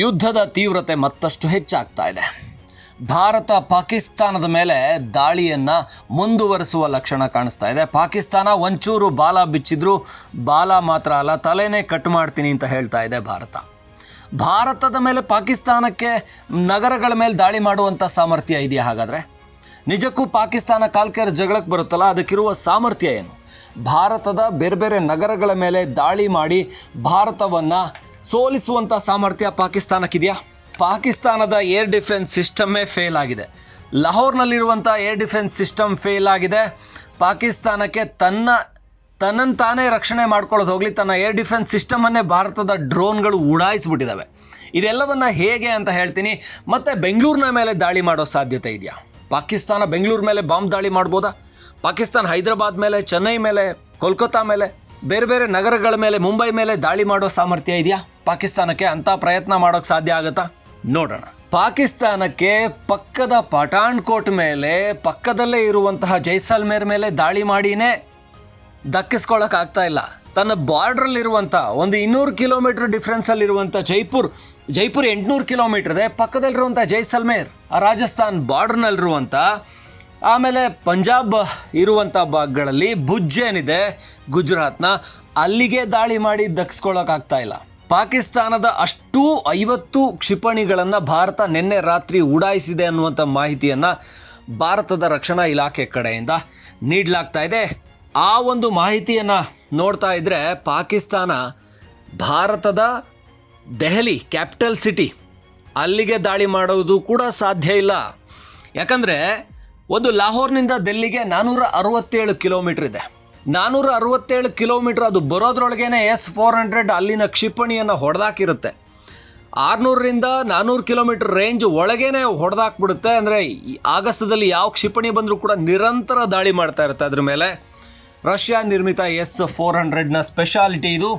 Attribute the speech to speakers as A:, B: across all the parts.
A: ಯುದ್ಧದ ತೀವ್ರತೆ ಮತ್ತಷ್ಟು ಹೆಚ್ಚಾಗ್ತಾ ಇದೆ. ಭಾರತ ಪಾಕಿಸ್ತಾನದ ಮೇಲೆ ದಾಳಿಯನ್ನ ಮುಂದುವರಿಸುವ ಲಕ್ಷಣ ಕಾಣಿಸ್ತಾ ಇದೆ. ಪಾಕಿಸ್ತಾನ ಒಂಚೂರು ಬಾಲ ಬಿಚ್ಚಿದ್ರು, ಬಾಲ ಮಾತ್ರ ಅಲ್ಲ, ತಲೆನೇ ಕಟ್ ಮಾಡ್ತೀನಿ ಅಂತ ಹೇಳ್ತಾ ಇದೆ ಭಾರತ. ಭಾರತದ ಮೇಲೆ ಪಾಕಿಸ್ತಾನಕ್ಕೆ ನಗರಗಳ ಮೇಲೆ ದಾಳಿ ಮಾಡುವಂಥ ಸಾಮರ್ಥ್ಯ ಇದೆಯಾ ಹಾಗಾದರೆ? ನಿಜಕ್ಕೂ ಪಾಕಿಸ್ತಾನ ಕಾಲ್ಕೇರ್ ಜಗಳಕ್ಕೆ ಬರುತ್ತಲ್ಲ, ಅದಕ್ಕಿರುವ ಸಾಮರ್ಥ್ಯ ಏನು? ಭಾರತದ ಬೇರೆ ಬೇರೆ ನಗರಗಳ ಮೇಲೆ ದಾಳಿ ಮಾಡಿ ಭಾರತವನ್ನು ಸೋಲಿಸುವಂಥ ಸಾಮರ್ಥ್ಯ ಪಾಕಿಸ್ತಾನಕ್ಕಿದೆಯಾ? ಪಾಕಿಸ್ತಾನದ ಏರ್ ಡಿಫೆನ್ಸ್ ಸಿಸ್ಟಮ್ಮೇ ಫೇಲ್ ಆಗಿದೆ. ಲಾಹೋರ್ನಲ್ಲಿರುವಂಥ ಏರ್ ಡಿಫೆನ್ಸ್ ಸಿಸ್ಟಮ್ ಫೇಲ್ ಆಗಿದೆ. ಪಾಕಿಸ್ತಾನಕ್ಕೆ ತನ್ನ ತನ್ನನ್ನು ತಾನೇ ರಕ್ಷಣೆ ಮಾಡ್ಕೊಳ್ಳೋದು ಹೋಗಲಿ, ತನ್ನ ಏರ್ ಡಿಫೆನ್ಸ್ ಸಿಸ್ಟಮನ್ನೇ ಭಾರತದ ಡ್ರೋನ್ಗಳು ಉಡಾಯಿಸ್ಬಿಟ್ಟಿದ್ದಾವೆ ಇದೆಲ್ಲವನ್ನ ಹೇಗೆ ಅಂತ ಹೇಳ್ತೀನಿ. ಮತ್ತೆ ಬೆಂಗಳೂರಿನ ಮೇಲೆ ದಾಳಿ ಮಾಡೋ ಸಾಧ್ಯತೆ ಇದೆಯಾ? ಪಾಕಿಸ್ತಾನ ಬೆಂಗಳೂರು ಮೇಲೆ ಬಾಂಬ್ ದಾಳಿ ಮಾಡ್ಬೋದಾ? ಪಾಕಿಸ್ತಾನ ಹೈದರಾಬಾದ್ ಮೇಲೆ, ಚೆನ್ನೈ ಮೇಲೆ ಕೋಲ್ಕತ್ತಾ ಮೇಲೆ, ಬೇರೆ ಬೇರೆ ನಗರಗಳ ಮೇಲೆ, ಮುಂಬೈ ಮೇಲೆ ದಾಳಿ ಮಾಡೋ ಸಾಮರ್ಥ್ಯ ಇದೆಯಾ? ಪಾಕಿಸ್ತಾನಕ್ಕೆ ಅಂಥ ಪ್ರಯತ್ನ ಮಾಡೋಕ್ಕೆ ಸಾಧ್ಯ ಆಗುತ್ತಾ? ನೋಡೋಣ. ಪಾಕಿಸ್ತಾನಕ್ಕೆ ಪಕ್ಕದ ಪಠಾಣ್ಕೋಟ್ ಮೇಲೆ, ಪಕ್ಕದಲ್ಲೇ ಇರುವಂತಹ ಜೈಸಲ್ಮೇರ್ ಮೇಲೆ ದಾಳಿ ಮಾಡಿನೇ ದಕ್ಕಿಸ್ಕೊಳ್ಳೋಕೆ ಆಗ್ತಾ ಇಲ್ಲ. ತನ್ನ ಬಾರ್ಡ್ರಲ್ಲಿರುವಂಥ ಒಂದು ಇನ್ನೂರು ಕಿಲೋಮೀಟರ್ ಡಿಫ್ರೆನ್ಸಲ್ಲಿರುವಂಥ ಜೈಪುರ್ ಜೈಪುರ್ ಎಂಟುನೂರು ಕಿಲೋಮೀಟರ್ ಇದೆ, ಪಕ್ಕದಲ್ಲಿರುವಂಥ ಜೈಸಲ್ಮೇರ್, ಆ ರಾಜಸ್ಥಾನ್ ಬಾರ್ಡ್ರ್ನಲ್ಲಿರುವಂಥ, ಆಮೇಲೆ ಪಂಜಾಬ್ ಇರುವಂಥ ಭಾಗಗಳಲ್ಲಿ ಭುಜ್ ಏನಿದೆ, ಗುಜರಾತ್ನ ಅಲ್ಲಿಗೆ ದಾಳಿ ಮಾಡಿ ದಕ್ಸ್ಕೊಳ್ಳೋಕ್ಕಾಗ್ತಾ ಇಲ್ಲ. ಪಾಕಿಸ್ತಾನದ ಅಷ್ಟೂ ಐವತ್ತು ಕ್ಷಿಪಣಿಗಳನ್ನು ಭಾರತ ನಿನ್ನೆ ರಾತ್ರಿ ಉಡಾಯಿಸಿದೆ ಅನ್ನುವಂಥ ಮಾಹಿತಿಯನ್ನು ಭಾರತದ ರಕ್ಷಣಾ ಇಲಾಖೆ ಕಡೆಯಿಂದ ನೀಡಲಾಗ್ತಾ ಇದೆ. ಆ ಒಂದು ಮಾಹಿತಿಯನ್ನು ನೋಡ್ತಾ ಇದ್ದರೆ ಪಾಕಿಸ್ತಾನ ಭಾರತದ ದೆಹಲಿ ಕ್ಯಾಪಿಟಲ್ ಸಿಟಿ ಅಲ್ಲಿಗೆ ದಾಳಿ ಮಾಡೋದು ಕೂಡ ಸಾಧ್ಯ ಇಲ್ಲ. ಯಾಕಂದರೆ ಒಂದು ಲಾಹೋರ್ನಿಂದ ದೆಲ್ಲಿಗೆ ನಾನ್ನೂರ ಅರವತ್ತೇಳು ಕಿಲೋಮೀಟ್ರ್ ಇದೆ. ನಾನ್ನೂರ ಅರವತ್ತೇಳು ಕಿಲೋಮೀಟರ್ ಅದು ಬರೋದ್ರೊಳಗೇನೆ ಎಸ್ ಫೋರ್ ಹಂಡ್ರೆಡ್ ಅಲ್ಲಿನ ಕ್ಷಿಪಣಿಯನ್ನು ಹೊಡೆದಾಕಿರುತ್ತೆ. ಆರುನೂರರಿಂದ ನಾನ್ನೂರು ಕಿಲೋಮೀಟರ್ ರೇಂಜ್ ಒಳಗೇನೆ ಹೊಡೆದಾಕ್ಬಿಡುತ್ತೆ. ಅಂದರೆ ಆಗಸ್ಟ್ದಲ್ಲಿ ಯಾವ ಕ್ಷಿಪಣಿ ಬಂದರೂ ಕೂಡ ನಿರಂತರ ದಾಳಿ ಮಾಡ್ತಾ ಇರುತ್ತೆ ಅದ್ರ ಮೇಲೆ. ರಷ್ಯಾ ನಿರ್ಮಿತ ಎಸ್ ಫೋರ್ ಹಂಡ್ರೆಡ್ನ ಸ್ಪೆಷಾಲಿಟಿ ಇದು.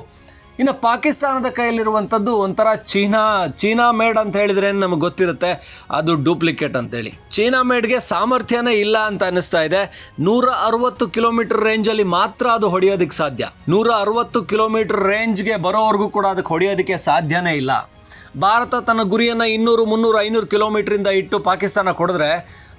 A: ಇನ್ನು ಪಾಕಿಸ್ತಾನದ ಕೈಯಲ್ಲಿರುವಂಥದ್ದು ಒಂಥರ ಚೀನಾ ಚೀನಾ ಮೇಡ್ ಅಂತ ಹೇಳಿದ್ರೆ ನಮಗೆ ಗೊತ್ತಿರುತ್ತೆ? ಅದು ಡೂಪ್ಲಿಕೇಟ್ ಅಂತೇಳಿ. ಚೀನಾ ಮೇಡ್ಗೆ ಸಾಮರ್ಥ್ಯನೇ ಇಲ್ಲ ಅಂತ ಅನ್ನಿಸ್ತಾ ಇದೆ. ನೂರ ಅರವತ್ತು ಕಿಲೋಮೀಟರ್ ರೇಂಜಲ್ಲಿ ಮಾತ್ರ ಅದು ಹೊಡೆಯೋದಕ್ಕೆ ಸಾಧ್ಯ. ನೂರ ಅರವತ್ತು ಕಿಲೋಮೀಟರ್ ರೇಂಜ್ಗೆ ಬರೋವರೆಗೂ ಕೂಡ ಅದಕ್ಕೆ ಹೊಡೆಯೋದಕ್ಕೆ ಸಾಧ್ಯನೇ ಇಲ್ಲ. ಭಾರತ ತನ್ನ ಗುರಿಯನ್ನು ಇನ್ನೂರು, ಮುನ್ನೂರು, ಐನೂರು ಕಿಲೋಮೀಟ್ರಿಂದ ಇಟ್ಟು ಪಾಕಿಸ್ತಾನ ಕೊಡಿದ್ರೆ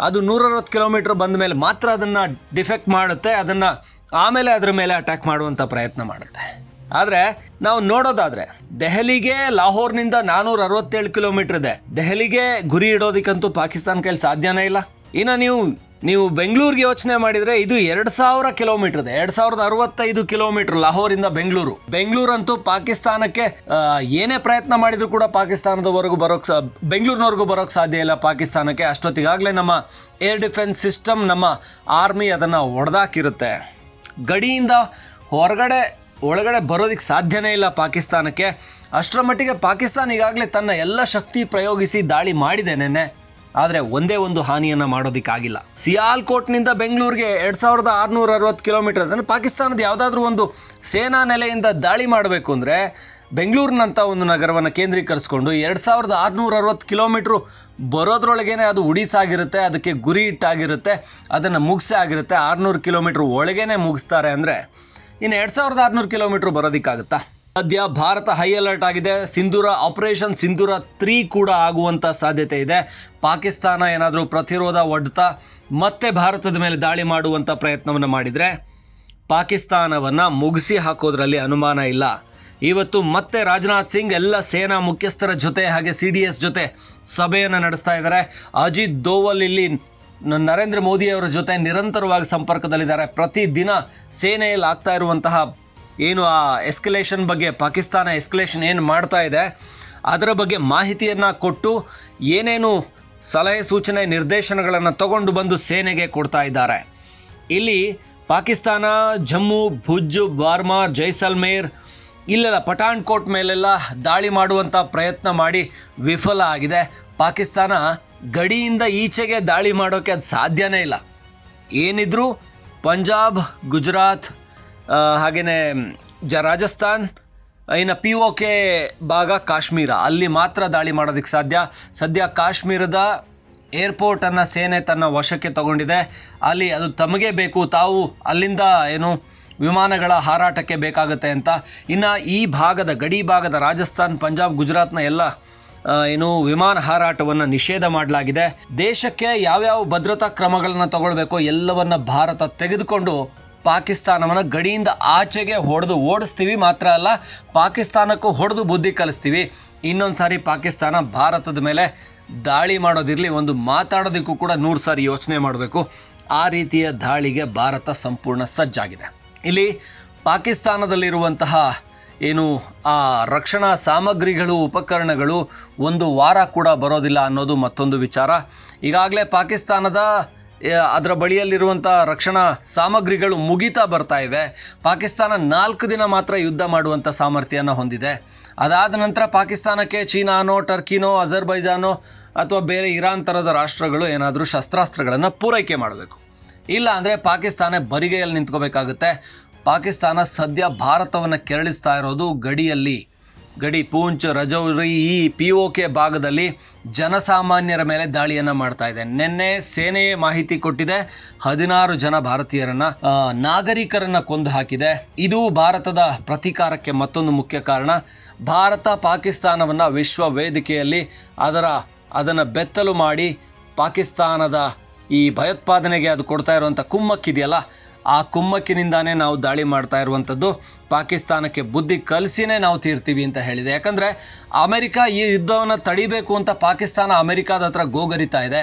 A: ಅದು ನೂರರವತ್ತು ಕಿಲೋಮೀಟ್ರ್ ಬಂದ ಮೇಲೆ ಮಾತ್ರ ಅದನ್ನು ಡಿಫೆಕ್ಟ್ ಮಾಡುತ್ತೆ, ಅದನ್ನು ಆಮೇಲೆ ಅದರ ಮೇಲೆ ಅಟ್ಯಾಕ್ ಮಾಡುವಂಥ ಪ್ರಯತ್ನ ಮಾಡುತ್ತೆ. ಆದರೆ ನಾವು ನೋಡೋದಾದರೆ ದೆಹಲಿಗೆ ಲಾಹೋರ್ನಿಂದ ನಾನೂರ ಅರವತ್ತೇಳು ಕಿಲೋಮೀಟರ್ ಇದೆ. ದೆಹಲಿಗೆ ಗುರಿ ಇಡೋದಕ್ಕಂತೂ ಪಾಕಿಸ್ತಾನ ಕೈಲಿ ಸಾಧ್ಯನೇ ಇಲ್ಲ. ಇನ್ನು ನೀವು ನೀವು ಬೆಂಗಳೂರಿಗೆ ಯೋಚನೆ ಮಾಡಿದರೆ ಇದು ಎರಡು ಸಾವಿರ ಕಿಲೋಮೀಟರ್ ಇದೆ. ಎರಡು ಸಾವಿರದ ಅರವತ್ತೈದು ಕಿಲೋಮೀಟರ್ ಲಾಹೋರಿಂದ ಬೆಂಗಳೂರು. ಬೆಂಗಳೂರಂತೂ ಪಾಕಿಸ್ತಾನಕ್ಕೆ ಏನೇ ಪ್ರಯತ್ನ ಮಾಡಿದ್ರು ಕೂಡ ಪಾಕಿಸ್ತಾನದವರೆಗೂ ಬರೋಕ್ಕೆ ಸಾ, ಬೆಂಗಳೂರಿನವರೆಗೂ ಬರೋಕ್ಕೆ ಸಾಧ್ಯ ಇಲ್ಲ ಪಾಕಿಸ್ತಾನಕ್ಕೆ. ಅಷ್ಟೊತ್ತಿಗಾಗಲೇ ನಮ್ಮ ಏರ್ ಡಿಫೆನ್ಸ್ ಸಿಸ್ಟಮ್, ನಮ್ಮ ಆರ್ಮಿ ಅದನ್ನು ಒಡೆದಾಕಿರುತ್ತೆ. ಗಡಿಯಿಂದ ಹೊರಗಡೆ ಒಳಗಡೆ ಬರೋದಕ್ಕೆ ಸಾಧ್ಯನೇ ಇಲ್ಲ ಪಾಕಿಸ್ತಾನಕ್ಕೆ. ಅಷ್ಟರ ಮಟ್ಟಿಗೆ ಪಾಕಿಸ್ತಾನ ಈಗಾಗಲೇ ತನ್ನ ಎಲ್ಲ ಶಕ್ತಿ ಪ್ರಯೋಗಿಸಿ ದಾಳಿ ಮಾಡಿದೆ ನೆನ್ನೆ. ಆದರೆ ಒಂದೇ ಒಂದು ಹಾನಿಯನ್ನು ಮಾಡೋದಕ್ಕಾಗಿಲ್ಲ. ಸಿಯಾಲ್ಕೋಟ್ನಿಂದ ಬೆಂಗಳೂರಿಗೆ ಎರಡು ಸಾವಿರದ ಆರುನೂರ ಅರವತ್ತು ಕಿಲೋಮೀಟರ್ ಅದನ್ನು ಪಾಕಿಸ್ತಾನದ ಯಾವುದಾದ್ರೂ ಒಂದು ಸೇನಾ ನೆಲೆಯಿಂದ ದಾಳಿ ಮಾಡಬೇಕು ಅಂದರೆ ಬೆಂಗಳೂರಿನಂಥ ಒಂದು ನಗರವನ್ನು ಕೇಂದ್ರೀಕರಿಸ್ಕೊಂಡು ಎರಡು ಸಾವಿರದ ಆರುನೂರ ಅರವತ್ತು ಕಿಲೋಮೀಟ್ರು ಬರೋದ್ರೊಳಗೇನೆ ಅದು ಉಡಿಸಾಗಿರುತ್ತೆ, ಅದಕ್ಕೆ ಗುರಿ ಇಟ್ಟಾಗಿರುತ್ತೆ, ಅದನ್ನು ಮುಗಿಸೇ ಆಗಿರುತ್ತೆ. ಆರುನೂರು ಕಿಲೋಮೀಟ್ರ್ ಒಳಗೇನೆ ಮುಗಿಸ್ತಾರೆ ಅಂದರೆ ಇನ್ನು ಎರಡು ಸಾವಿರದ ಆರುನೂರು ಕಿಲೋಮೀಟ್ರ್ ಬರೋದಕ್ಕಾಗುತ್ತಾ? ಸದ್ಯ ಭಾರತ ಹೈ ಅಲರ್ಟ್ ಆಗಿದೆ. ಸಿಂಧೂರ ಆಪರೇಷನ್ ಸಿಂಧೂರ ತ್ರೀ ಕೂಡ ಆಗುವಂಥ ಸಾಧ್ಯತೆ ಇದೆ. ಪಾಕಿಸ್ತಾನ ಏನಾದರೂ ಪ್ರತಿರೋಧ ಒಡ್ತಾ ಮತ್ತೆ ಭಾರತದ ಮೇಲೆ ದಾಳಿ ಮಾಡುವಂಥ ಪ್ರಯತ್ನವನ್ನು ಮಾಡಿದರೆ ಪಾಕಿಸ್ತಾನವನ್ನು ಮುಗಿಸಿ ಹಾಕೋದ್ರಲ್ಲಿ ಅನುಮಾನ ಇಲ್ಲ. ಇವತ್ತು ಮತ್ತೆ ರಾಜನಾಥ್ ಸಿಂಗ್ ಎಲ್ಲ ಸೇನಾ ಮುಖ್ಯಸ್ಥರ ಜೊತೆ ಹಾಗೆ ಸಿ ಡಿ ಎಸ್ ಜೊತೆ ಸಭೆಯನ್ನು ನಡೆಸ್ತಾ ಇದ್ದಾರೆ. ಅಜಿತ್ ದೋವಲ್ ಇಲ್ಲಿ ನರೇಂದ್ರ ಮೋದಿಯವರ ಜೊತೆ ನಿರಂತರವಾಗಿ ಸಂಪರ್ಕದಲ್ಲಿದ್ದಾರೆ. ಪ್ರತಿದಿನ ಸೇನೆಯಲ್ಲಿ ಆಗ್ತಾ ಇರುವಂತಹ ಏನು ಆ ಎಸ್ಕಲೇಷನ್ ಬಗ್ಗೆ, ಪಾಕಿಸ್ತಾನ ಎಸ್ಕಲೇಷನ್ ಏನು ಮಾಡ್ತಾ ಇದೆ, ಅದರ ಬಗ್ಗೆ ಮಾಹಿತಿಯನ್ನು ಕೊಟ್ಟು ಏನೇನು ಸಲಹೆ ಸೂಚನೆ ನಿರ್ದೇಶನಗಳನ್ನು ತಗೊಂಡು ಬಂದು ಸೇನೆಗೆ ಕೊಡ್ತಾ ಇದ್ದಾರೆ. ಇಲ್ಲಿ ಪಾಕಿಸ್ತಾನ, ಜಮ್ಮು, ಭುಜ್, ಬಾರ್ಮಾ, ಜೈಸಲ್ಮೇರ್, ಇಲ್ಲೆಲ್ಲ ಪಠಾಣ್ಕೋಟ್ ಮೇಲೆಲ್ಲ ದಾಳಿ ಮಾಡುವಂಥ ಪ್ರಯತ್ನ ಮಾಡಿ ವಿಫಲ ಆಗಿದೆ. ಪಾಕಿಸ್ತಾನ ಗಡಿಯಿಂದ ಈಚೆಗೆ ದಾಳಿ ಮಾಡೋಕ್ಕೆ ಅದು ಸಾಧ್ಯನೇ ಇಲ್ಲ. ಏನಿದ್ರು ಪಂಜಾಬ್, ಗುಜರಾತ್ ಹಾಗೆಯೇ ಜ, ರಾಜಸ್ಥಾನ್, ಇನ್ನು ಪಿ ಒ ಕೆ ಭಾಗ ಕಾಶ್ಮೀರ. ಅಲ್ಲಿ ಮಾತ್ರ ದಾಳಿ ಮಾಡೋದಕ್ಕೆ ಸಾಧ್ಯ. ಸದ್ಯ ಕಾಶ್ಮೀರದ ಏರ್ಪೋರ್ಟನ್ನು ಸೇನೆ ತನ್ನ ವಶಕ್ಕೆ ತಗೊಂಡಿದೆ. ಅಲ್ಲಿ ಅದು ತಮಗೆ ಬೇಕು. ತಾವು ಅಲ್ಲಿಂದ ಏನು ವಿಮಾನಗಳ ಹಾರಾಟಕ್ಕೆ ಬೇಕಾಗುತ್ತೆ ಅಂತ. ಇನ್ನು ಈ ಭಾಗದ, ಗಡಿ ಭಾಗದ ರಾಜಸ್ಥಾನ್, ಪಂಜಾಬ್, ಗುಜರಾತ್ನ ಎಲ್ಲ ಏನು ವಿಮಾನ ಹಾರಾಟವನ್ನು ನಿಷೇಧ ಮಾಡಲಾಗಿದೆ. ದೇಶಕ್ಕೆ ಯಾವ್ಯಾವ ಭದ್ರತಾ ಕ್ರಮಗಳನ್ನು ತಗೊಳ್ಬೇಕು ಎಲ್ಲವನ್ನ ಭಾರತ ತೆಗೆದುಕೊಂಡು ಪಾಕಿಸ್ತಾನವನ್ನು ಗಡಿಯಿಂದ ಆಚೆಗೆ ಹೊಡೆದು ಓಡಿಸ್ತೀವಿ ಮಾತ್ರ ಅಲ್ಲ, ಪಾಕಿಸ್ತಾನಕ್ಕೂ ಹೊಡೆದು ಬುದ್ಧಿ ಕಲಿಸ್ತೀವಿ. ಇನ್ನೊಂದು ಸಾರಿ ಪಾಕಿಸ್ತಾನ ಭಾರತದ ಮೇಲೆ ದಾಳಿ ಮಾಡೋದಿರಲಿ, ಒಂದು ಮಾತಾಡೋದಕ್ಕೂ ಕೂಡ ನೂರು ಸಾರಿ ಯೋಚನೆ ಮಾಡಬೇಕು. ಆ ರೀತಿಯ ದಾಳಿಗೆ ಭಾರತ ಸಂಪೂರ್ಣ ಸಜ್ಜಾಗಿದೆ. ಇಲ್ಲಿ ಪಾಕಿಸ್ತಾನದಲ್ಲಿರುವಂತಹ ಏನು, ಆ ರಕ್ಷಣಾ ಸಾಮಗ್ರಿಗಳು, ಉಪಕರಣಗಳು ಒಂದು ವಾರ ಕೂಡ ಬರೋದಿಲ್ಲ ಅನ್ನೋದು ಮತ್ತೊಂದು ವಿಚಾರ. ಈಗಾಗಲೇ ಪಾಕಿಸ್ತಾನದ ಅದರ ಬಳಿಯಲ್ಲಿರುವಂಥ ರಕ್ಷಣಾ ಸಾಮಗ್ರಿಗಳು ಮುಗಿತಾ ಬರ್ತಾ ಇವೆ. ಪಾಕಿಸ್ತಾನ ನಾಲ್ಕು ದಿನ ಮಾತ್ರ ಯುದ್ಧ ಮಾಡುವಂಥ ಸಾಮರ್ಥ್ಯನ ಹೊಂದಿದೆ. ಅದಾದ ನಂತರ ಪಾಕಿಸ್ತಾನಕ್ಕೆ ಚೀನಾನೋ, ಟರ್ಕಿನೋ, ಅಜರ್ಬೈಜಾನೋ ಅಥವಾ ಬೇರೆ ಇರಾನ್ ಥರದ ರಾಷ್ಟ್ರಗಳು ಏನಾದರೂ ಶಸ್ತ್ರಾಸ್ತ್ರಗಳನ್ನು ಪೂರೈಕೆ ಮಾಡಬೇಕು. ಇಲ್ಲ ಅಂದರೆ ಪಾಕಿಸ್ತಾನ ಬರಿಗೆಯಲ್ಲಿ ನಿಂತ್ಕೋಬೇಕಾಗುತ್ತೆ. ಪಾಕಿಸ್ತಾನ ಸದ್ಯ ಭಾರತವನ್ನು ಕೆರಳಿಸ್ತಾ ಇರೋದು ಗಡಿಯಲ್ಲಿ. ಗಡಿ ಪೂಂಚ್ ರಜೌರಿ ಈ ಪಿ ಒ ಕೆ ಭಾಗದಲ್ಲಿ ಜನಸಾಮಾನ್ಯರ ಮೇಲೆ ದಾಳಿಯನ್ನು ಮಾಡ್ತಾ ಇದೆ. ನಿನ್ನೆ ಸೇನೆಯೇ ಮಾಹಿತಿ ಕೊಟ್ಟಿದೆ. ಹದಿನಾರು ಜನ ಭಾರತೀಯರನ್ನ ನಾಗರಿಕರನ್ನ ಕೊಂದು ಹಾಕಿದೆ. ಇದು ಭಾರತದ ಪ್ರತೀಕಾರಕ್ಕೆ ಮತ್ತೊಂದು ಮುಖ್ಯ ಕಾರಣ. ಭಾರತ ಪಾಕಿಸ್ತಾನವನ್ನು ವಿಶ್ವ ವೇದಿಕೆಯಲ್ಲಿ ಅದರ, ಅದನ್ನು ಬೆತ್ತಲು ಮಾಡಿ ಪಾಕಿಸ್ತಾನದ ಈ ಭಯೋತ್ಪಾದನೆಗೆ ಅದು ಕೊಡ್ತಾ ಇರುವಂಥ ಕುಮ್ಮಕ್ಕಿದೆಯಲ್ಲ ಆ ಕುಮ್ಮಕ್ಕಿನಿಂದಾನೇ ನಾವು ದಾಳಿ ಮಾಡ್ತಾ ಇರುವಂಥದ್ದು. ಪಾಕಿಸ್ತಾನಕ್ಕೆ ಬುದ್ಧಿ ಕಲಿಸಿನೇ ನಾವು ತೀರ್ತೀವಿ ಅಂತ ಹೇಳಿದೆ. ಯಾಕಂದರೆ ಅಮೆರಿಕ ಈ ಯುದ್ಧವನ್ನು ತಡಿಬೇಕು ಅಂತ ಪಾಕಿಸ್ತಾನ ಅಮೆರಿಕಾದ ಹತ್ರ ಗೋಗರಿತಾ ಇದೆ.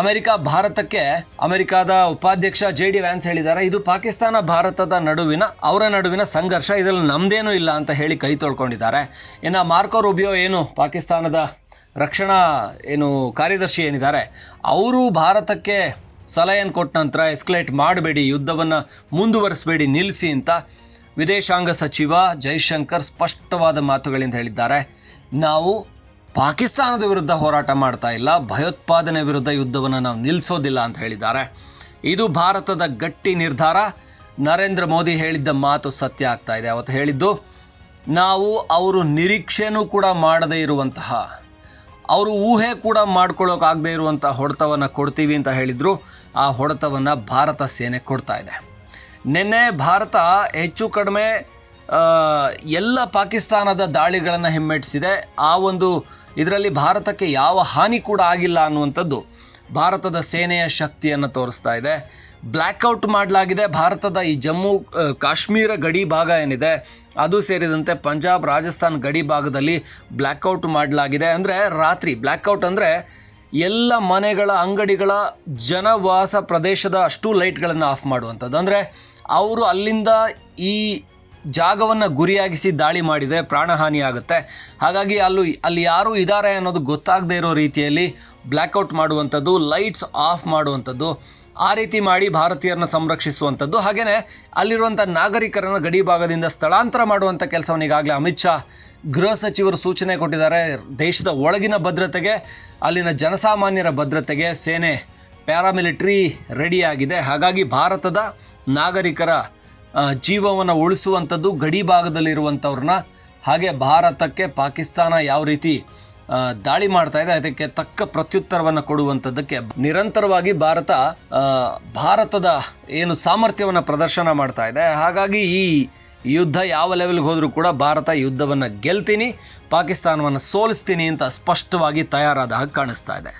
A: ಅಮೆರಿಕ ಭಾರತಕ್ಕೆ ಅಮೆರಿಕಾದ ಉಪಾಧ್ಯಕ್ಷ ಜೆ ಡಿ ವ್ಯಾನ್ಸ್ ಹೇಳಿದ್ದಾರೆ. ಇದು ಪಾಕಿಸ್ತಾನ ಭಾರತದ ನಡುವಿನ, ಅವರ ನಡುವಿನ ಸಂಘರ್ಷ. ಇದರಲ್ಲಿ ನಮ್ದೇನೂ ಇಲ್ಲ ಅಂತ ಹೇಳಿ ಕೈ ತೊಳ್ಕೊಂಡಿದ್ದಾರೆ. ಇನ್ನು ಮಾರ್ಕೋ ರುಬಿಯೋ ಏನು ಪಾಕಿಸ್ತಾನದ ರಕ್ಷಣಾ ಏನು ಕಾರ್ಯದರ್ಶಿ ಏನಿದ್ದಾರೆ, ಅವರು ಭಾರತಕ್ಕೆ ಸಲಹೆಯನ್ನು ಕೊಟ್ಟ ನಂತರ ಎಸ್ಕಲೇಟ್ ಮಾಡಬೇಡಿ, ಯುದ್ಧವನ್ನು ಮುಂದುವರಿಸಬೇಡಿ, ನಿಲ್ಲಿಸಿ ಅಂತ ವಿದೇಶಾಂಗ ಸಚಿವ ಜೈಶಂಕರ್ ಸ್ಪಷ್ಟವಾದ ಮಾತುಗಳಿಂದ ಹೇಳಿದ್ದಾರೆ. ನಾವು ಪಾಕಿಸ್ತಾನದ ವಿರುದ್ಧ ಹೋರಾಟ ಮಾಡ್ತಾ ಇಲ್ಲ, ಭಯೋತ್ಪಾದನೆ ವಿರುದ್ಧ ಯುದ್ಧವನ್ನು ನಾವು ನಿಲ್ಲಿಸೋದಿಲ್ಲ ಅಂತ ಹೇಳಿದ್ದಾರೆ. ಇದು ಭಾರತದ ಗಟ್ಟಿ ನಿರ್ಧಾರ. ನರೇಂದ್ರ ಮೋದಿ ಹೇಳಿದ್ದ ಮಾತು ಸತ್ಯ ಆಗ್ತಾ ಇದೆ. ಅವತ್ತು ಹೇಳಿದ್ದು, ನಾವು ಅವರು ನಿರೀಕ್ಷೆನೂ ಕೂಡ ಮಾಡದೇ ಇರುವಂತಹ ಅವರು ಊಹೆ ಕೂಡ ಮಾಡ್ಕೊಳ್ಳೋಕ್ಕಾಗದೇ ಇರುವಂಥ ಹೊಡೆತವನ್ನು ಕೊಡ್ತೀವಿ ಅಂತ ಹೇಳಿದರು. ಆ ಹೊಡೆತವನ್ನು ಭಾರತ ಸೇನೆ ಕೊಡ್ತಾ ಇದೆ. ನಿನ್ನೆ ಭಾರತ ಹೆಚ್ಚು ಕಡಿಮೆ ಎಲ್ಲ ಪಾಕಿಸ್ತಾನದ ದಾಳಿಗಳನ್ನು ಹಿಮ್ಮೆಟ್ಟಿಸಿದೆ. ಆ ಒಂದು ಇದರಲ್ಲಿ ಭಾರತಕ್ಕೆ ಯಾವ ಹಾನಿ ಕೂಡ ಆಗಿಲ್ಲ ಅನ್ನುವಂಥದ್ದು ಭಾರತದ ಸೇನೆಯ ಶಕ್ತಿಯನ್ನು ತೋರಿಸ್ತಾ ಇದೆ. ಬ್ಲ್ಯಾಕ್ಔಟ್ ಮಾಡಲಾಗಿದೆ. ಭಾರತದ ಈ ಜಮ್ಮು ಕಾಶ್ಮೀರ ಗಡಿ ಭಾಗ ಏನಿದೆ, ಅದು ಸೇರಿದಂತೆ ಪಂಜಾಬ್, ರಾಜಸ್ಥಾನ್ ಗಡಿ ಭಾಗದಲ್ಲಿ ಬ್ಲ್ಯಾಕ್ಔಟ್ ಮಾಡಲಾಗಿದೆ. ಅಂದರೆ ರಾತ್ರಿ, ಬ್ಲ್ಯಾಕ್ಔಟ್ ಅಂದರೆ ಎಲ್ಲ ಮನೆಗಳ, ಅಂಗಡಿಗಳ, ಜನವಾಸ ಪ್ರದೇಶದ ಅಷ್ಟು ಲೈಟ್ಗಳನ್ನು ಆಫ್ ಮಾಡುವಂಥದ್ದು. ಅಂದರೆ ಅವರು ಅಲ್ಲಿಂದ ಈ ಜಾಗವನ್ನು ಗುರಿಯಾಗಿಸಿ ದಾಳಿ ಮಾಡಿದರೆ ಪ್ರಾಣಹಾನಿ ಆಗುತ್ತೆ. ಹಾಗಾಗಿ ಅಲ್ಲೂ, ಅಲ್ಲಿ ಯಾರು ಇದ್ದಾರೆ ಅನ್ನೋದು ಗೊತ್ತಾಗದೇ ಇರೋ ರೀತಿಯಲ್ಲಿ ಬ್ಲ್ಯಾಕ್ಔಟ್ ಮಾಡುವಂಥದ್ದು, ಲೈಟ್ಸ್ ಆಫ್ ಮಾಡುವಂಥದ್ದು. ಆ ರೀತಿ ಮಾಡಿ ಭಾರತೀಯರನ್ನ ಸಂರಕ್ಷಿಸುವಂಥದ್ದು. ಹಾಗೆಯೇ ಅಲ್ಲಿರುವಂಥ ನಾಗರಿಕರನ್ನು ಗಡಿ ಭಾಗದಿಂದ ಸ್ಥಳಾಂತರ ಮಾಡುವಂಥ ಕೆಲಸವನ್ನು ಈಗಾಗಲೇ ಅಮಿತ್ ಶಾ ಗೃಹ ಸಚಿವರು ಸೂಚನೆ ಕೊಟ್ಟಿದ್ದಾರೆ. ದೇಶದ ಒಳಗಿನ ಭದ್ರತೆಗೆ, ಅಲ್ಲಿನ ಜನಸಾಮಾನ್ಯರ ಭದ್ರತೆಗೆ ಸೇನೆ ಪ್ಯಾರಾಮಿಲಿಟ್ರಿ ರೆಡಿಯಾಗಿದೆ. ಹಾಗಾಗಿ ಭಾರತದ ನಾಗರಿಕರ ಜೀವವನ್ನು ಉಳಿಸುವಂಥದ್ದು ಗಡಿ ಭಾಗದಲ್ಲಿರುವಂಥವ್ರನ್ನ, ಹಾಗೆ ಭಾರತಕ್ಕೆ ಪಾಕಿಸ್ತಾನ ಯಾವ ರೀತಿ ದಾಳಿ ಮಾಡ್ತಾ ಇದೆ. ಅದಕ್ಕೆ ತಕ್ಕ ಪ್ರತ್ಯುತ್ತರವನ್ನು ಕೊಡುವಂಥದ್ದಕ್ಕೆ ನಿರಂತರವಾಗಿ ಭಾರತ ಭಾರತದ ಏನು ಸಾಮರ್ಥ್ಯವನ್ನು ಪ್ರದರ್ಶನ ಮಾಡ್ತಾ ಇದೆ. ಹಾಗಾಗಿ ಈ ಯುದ್ಧ ಯಾವ ಲೆವೆಲ್ಗೆ ಹೋದರೂ ಕೂಡ ಭಾರತ ಯುದ್ಧವನ್ನು ಗೆಲ್ತೀನಿ, ಪಾಕಿಸ್ತಾನವನ್ನು ಸೋಲಿಸ್ತೀನಿ ಅಂತ ಸ್ಪಷ್ಟವಾಗಿ ತಯಾರಾದ ಹಾಗೆ ಕಾಣಿಸ್ತಾ ಇದೆ.